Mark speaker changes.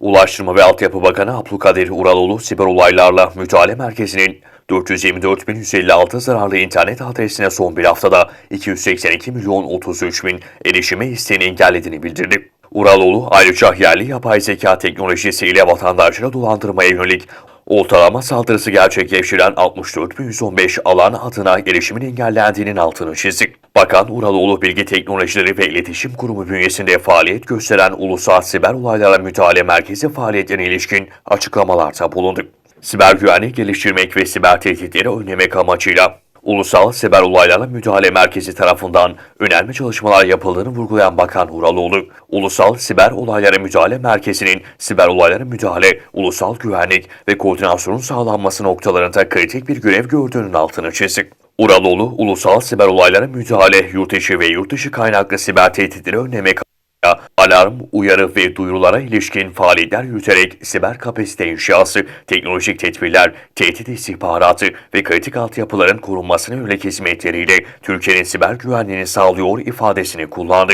Speaker 1: Ulaştırma ve Altyapı Bakanı Abdülkadir Uraloğlu siber olaylarla müdahale merkezinin 424.156 zararlı internet adresine son bir haftada 282 milyon 33 bin erişime isteğini engellediğini bildirdi. Uraloğlu ayrıca yerli yapay zeka teknolojisiyle vatandaşları dolandırmaya yönelik ortalama saldırısı gerçekleştiren 64.115 alan adına erişimin engellendiğinin altını çizdi. Bakan Uraloğlu Bilgi Teknolojileri ve İletişim Kurumu bünyesinde faaliyet gösteren Ulusal Siber Olaylara Müdahale Merkezi faaliyetlerine ilişkin açıklamalarda bulundu. Siber güvenlik geliştirmek ve siber tehditleri önlemek amacıyla Ulusal Siber Olaylarla Müdahale Merkezi tarafından önemli çalışmalar yapıldığını vurgulayan Bakan Uraloğlu, Ulusal Siber Olaylara Müdahale Merkezi'nin siber olaylara müdahale, ulusal güvenlik ve koordinasyonun sağlanması noktalarında kritik bir görev gördüğünün altını çizdi. Uraloğlu, ulusal siber olaylara müdahale, yurt içi ve yurt dışı kaynaklı siber tehditleri önlemek alarm, uyarı ve duyurulara ilişkin faaliyetler yürüterek siber kapasite inşası, teknolojik tedbirler, tehdit istihbaratı ve kritik altyapıların korunmasına yönelik hizmetleriyle Türkiye'nin siber güvenliğini sağlıyor ifadesini kullandı.